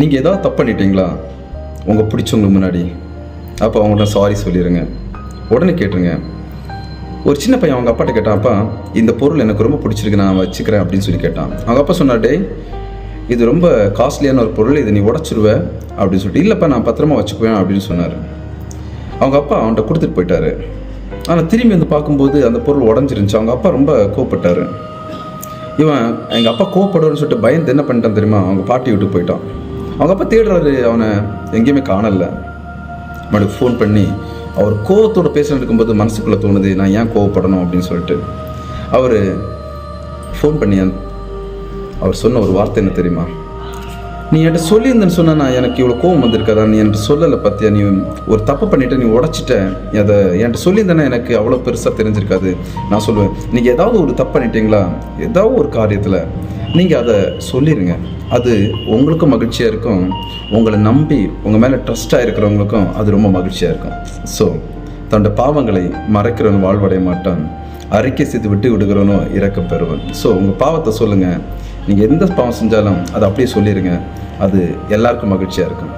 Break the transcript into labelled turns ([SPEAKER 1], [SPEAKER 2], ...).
[SPEAKER 1] நீங்கள் ஏதாவது தப்பு பண்ணிட்டீங்களா? உங்கள் பிடிச்சவங்க முன்னாடி. அப்போ அவங்கள்ட்ட சாரி சொல்லிடுங்க உடனே கேட்டுருங்க. ஒரு சின்ன பையன் அவங்க அப்பாட்ட கேட்டான் அப்பா இந்த பொருள் எனக்கு ரொம்ப பிடிச்சிருக்கு நான் வச்சுக்கிறேன் அப்படின்னு சொல்லி கேட்டான். அவங்க அப்பா சொன்னார் இது ரொம்ப காஸ்ட்லியான ஒரு பொருள் இதை நீ உடச்சிருவ அப்படின்னு சொல்லிட்டு இல்லைப்பா நான் பத்திரமா வச்சுக்குவேன் அப்படின்னு சொன்னார். அவங்க அப்பா அவன்கிட்ட கொடுத்துட்டு போயிட்டாரு. ஆனால் திரும்பி வந்து பார்க்கும்போது அந்த பொருள் உடஞ்சிருந்துச்சு. அவங்க அப்பா ரொம்ப கோவப்பட்டார். இவன் எங்கள் அப்பா கோவப்படுவார்னு சொல்லிட்டு பயந்து என்ன பண்ணிட்டான் தெரியுமா? அவங்க பாட்டி விட்டு போயிட்டான். அவங்க அப்போ தேடுறாரு அவனை எங்கேயுமே காணலை. மறுபடியும் ஃபோன் பண்ணி அவர் கோவத்தோட பேசிட்டு இருக்கும்போது மனசுக்குள்ளே தோணுது நான் ஏன் கோவப்படணும் அப்படின்னு சொல்லிட்டு. அவர் ஃபோன் பண்ணி அவர் சொன்ன ஒரு வார்த்தை என்ன தெரியுமா? நீ என்கிட்ட சொல்லியிருந்தேன்னு சொன்ன நான் எனக்கு இவ்வளோ கோவம் வந்திருக்காதா? நீ என்கிட்ட சொல்லலை பார்த்தியா நீ ஒரு தப்பு பண்ணிட்டு நீ உடச்சிட்ட. அதை என்கிட்ட சொல்லியிருந்தேன்னா எனக்கு அவ்வளோ பெருசாக தெரிஞ்சிருக்காது. நான் சொல்லுவேன் நீங்கள் ஏதாவது ஒரு தப்பு பண்ணிட்டீங்களா? ஏதாவது ஒரு காரியத்தில் நீங்கள் அதை சொல்லிடுங்க அது உங்களுக்கும் மகிழ்ச்சியாக இருக்கும். உங்களை நம்பி உங்கள் மேலே ட்ரஸ்ட்டாக இருக்கிறவங்களுக்கும் அது ரொம்ப மகிழ்ச்சியாக இருக்கும். ஸோ தன்னோட பாவங்களை மறைக்கிறவன் வாழ்வடைய மாட்டான். அறிக்கை செய்து விட்டு விடுகிறவனோ இறக்க பெறுவன் ஸோ உங்கள் பாவத்தை சொல்லுங்கள் நீங்கள் எந்த பாவம் செஞ்சாலும் அதை அப்படியே சொல்லிடுங்க அது எல்லாருக்கும் மகிழ்ச்சியாக இருக்கும்.